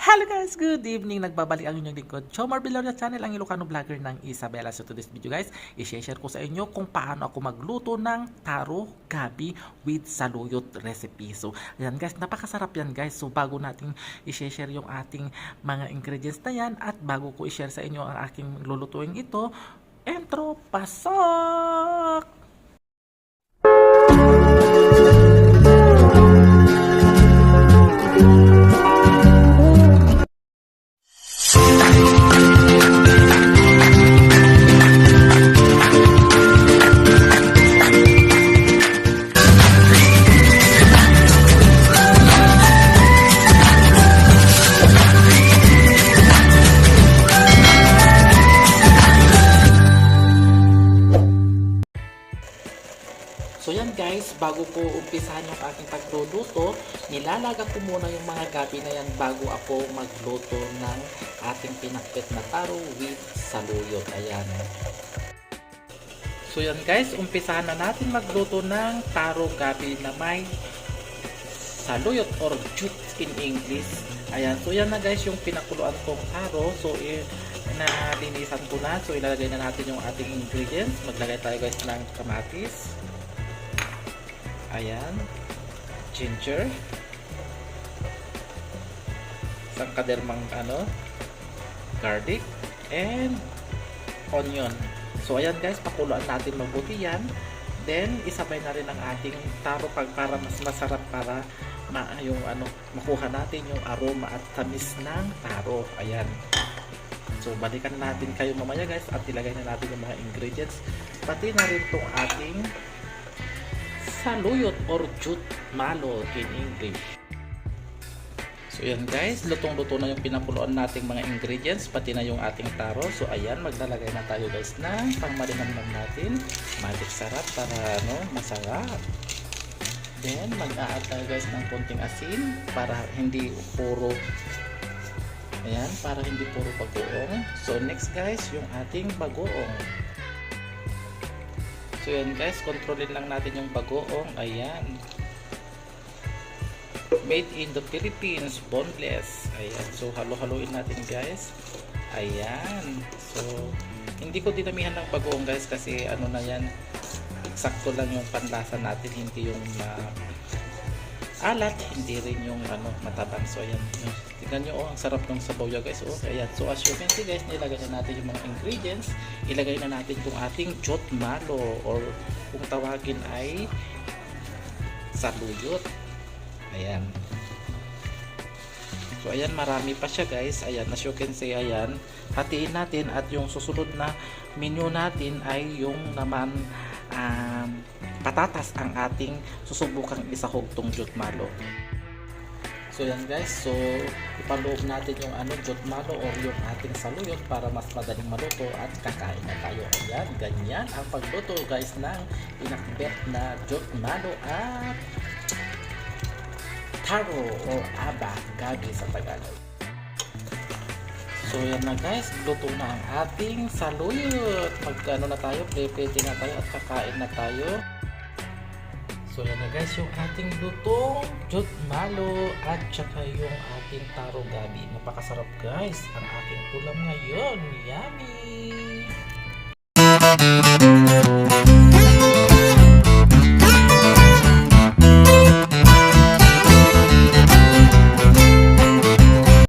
Hello guys! Good evening! Nagbabalik ang inyong lingkod. Chomar Villarreal Channel, ang Ilocano vlogger ng Isabela. So today's video guys, i-share ko sa inyo kung paano ako magluto ng taro gabi with saluyot recipe. So ayan guys, napakasarap yan guys. So bago natin i-share yung ating mga ingredients na yan at bago ko i-share sa inyo ang aking lulutuin ito, intro, pasok! So yan guys, bago ko umpisahan yung aking pagluluto, nilalaga ko muna yung mga gabi na yan bago ako magluto ng ating pinakpit na taro with saluyot. Ayan. So yan guys, umpisahan na natin magluto ng taro gabi na may saluyot or jute in English. Ayan, so yan na guys yung pinakuluan kong taro. So i- nalinisan ko na. So ilalagay na natin yung ating ingredients. Maglagay tayo guys ng kamatis. Ayan. Ginger. Isang kadermang ano, garlic. And onion. So ayan guys, pakuluan natin mabuti yan. Then, isabay na rin ang ating taro pag para mas masarap para ma yung ano, makuha natin yung aroma at tamis ng taro. Ayan. So, balikan natin kayo mamaya guys at ilagay na natin yung mga ingredients. Pati na rin itong ating saluyot or jute malo in English. So yan guys, lutong-luto na yung pinakuluan nating mga ingredients, pati na yung ating taro. So ayan, maglalagay na tayo guys ng pangmarinamnam natin. Magic sarap para ano, masarap. Then mag-a-add tayo guys ng konting asin para hindi puro Ayan, para hindi puro bagoong. So next guys, yung ating bagoong. So yan guys, kontrolin lang natin yung bagoong. Ayan. Made in the Philippines, boneless. Ayan. So halo-haloin natin guys. Ayan. So hindi ko dinamihan ng bagoong guys kasi ano na yan. Eksakto lang yung panlasa natin, hindi yung uh, alat, hindi rin yung ano matabang. So ayan. Tingnan nyo oh, ang sarap ng sabaw guys. Oh, ayan. So as you can see guys, nilagay na natin yung mga ingredients. Ilagay na natin itong ating jot malo or kung tawagin ay saluyot. Ayan. So ayan, marami pa siya guys. Ayan, as you can see, ayan. Hatiin natin at yung susunod na menu natin ay yung naman patatas ang ating susubukang isahog tong jut malo. So yan guys, so ipaloob natin yung ano jut malo or yung ating saluyot para mas madaling maluto at kakain na tayo. Ayan, ganyan ang pagluto guys ng inakbet na jut malo at taro or aba gabi sa Tagalog. So yan na guys, luto na ang ating saluyot. Magkano na tayo, prepete na tayo at kakain na tayo. So yan na guys, yung ating lutong jut malo at saka yung ating taro gabi. Napakasarap guys, ang aking ulam ngayon. Yummy!